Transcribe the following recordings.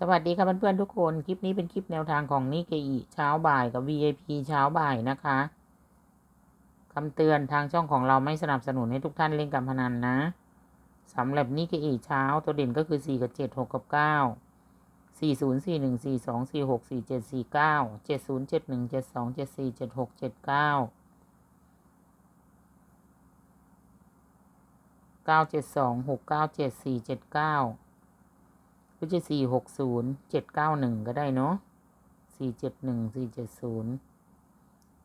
สวัสดีค่ะเพื่อนๆทุกคน คลิปนี้เป็นคลิปแนวทางของนิเกอิเช้าบ่ายกับ VIP เช้าบ่ายนะคะคำเตือนทางช่องของเราไม่สนับสนุนให้ทุกท่านเล่นการพนันนะสำหรับนิเกอิเช้าตัวเด่นก็คือ 4 กับ 7 6 กับ 9 4 0 4 1 4 2 4 6 4 7 4 9 7 0 7 1 7 2 7 4 7 6 7 9 9 7 2 6 9 7 4 7 9 ก็จะสี่หกศูนย์เจ็ดเก้าหนึ่งก็ได้เนาะสี่เจ็ดหนึ่งสี่เจ็ดศูนย์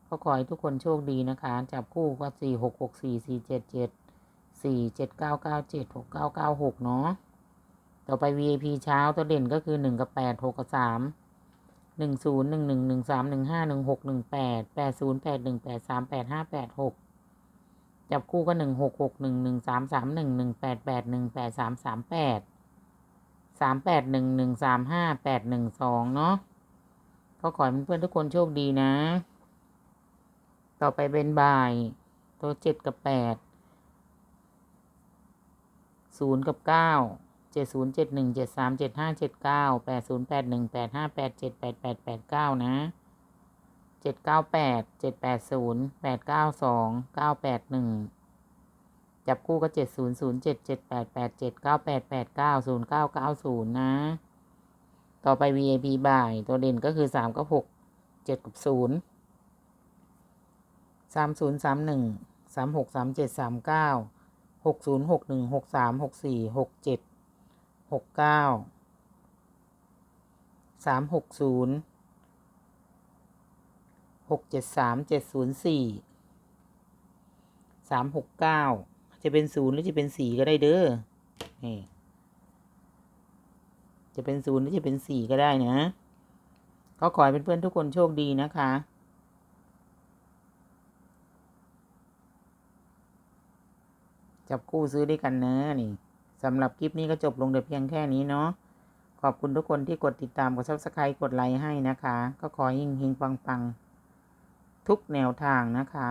ก็ขอให้ทุกคนโชคดีนะคะ จับคู่ก็สี่หกหกสี่สี่เจ็ดเจ็ดสี่เจ็ดเก้าเก้าเจ็ดหกเก้าเก้าหกเนาะต่อไป VIP เช้าตัวเด่นก็คือหนึ่งกับแปดหกกับสามหนึ่งศูนย์หนึ่งหนึ่งหนึ่งสามหนึ่งห้าหนึ่งหกหนึ่งแปดแปดศูนย์แปดหนึ่งแปดสามแปดห้าแปดหกจับคู่ก็หนึ่งหกหกหนึ่งหนึ่งสามสามหนึ่งหนึ่งแปดแปดหนึ่งแปดสามสามแปด สามแปดหนึ่งหนึ่งสามห้าแปดหนึ่งสองเนาะก็ขอให้เพื่อนๆทุกคนโชคดีนะ ต่อไปเป็นบ่าย ตัวเจ็ดกับแปดศูนย์กับเก้าเจ็ดศูนย์เจ็ดหนึ่งเจ็ดสามเจ็ดห้าเจ็ดเก้าแปดศูนย์แปดหนึ่งแปดห้าแปดเจ็ดแปดแปดแปดเก้านะเจ็ดเก้าแปดเจ็ดแปดศูนย์แปดเก้าสองเก้าแปดหนึ่ง จับคู่ก็เจ็ดศูนย์ศูนย์เจ็ดเจ็ดแปดแปดเจ็ดเก้าแปดแปดเก้าศูนย์เก้าเก้าศูนย์นะ ต่อไป VIP บ่าย ตัวเด่นก็คือสามกับหกเจ็ดกับศูนย์สามศูนย์สามหนึ่งสามหกสามเจ็ดสามเก้าหกศูนย์หกหนึ่งหกสามหกสี่หกเจ็ดหกเก้าสามหกศูนย์หกเจ็ดสามเจ็ดศูนย์สี่สามหกเก้า จะเป็นศูนย์หรือจะเป็นสี่ก็ได้เด้อ นี่ จะเป็นศูนย์หรือจะเป็นสี่ก็ได้นะ ก็ขอให้เพื่อนๆทุกคนโชคดีนะคะจับคู่ซื้อด้วยกันนะนี่สำหรับคลิปนี้ก็จบลงแต่เพียงแค่นี้เนาะขอบคุณทุกคนที่กดติดตามกดซับสไครต์กดไลค์ให้นะคะ ก็ขอให้เฮงปังๆทุกแนวทางนะคะ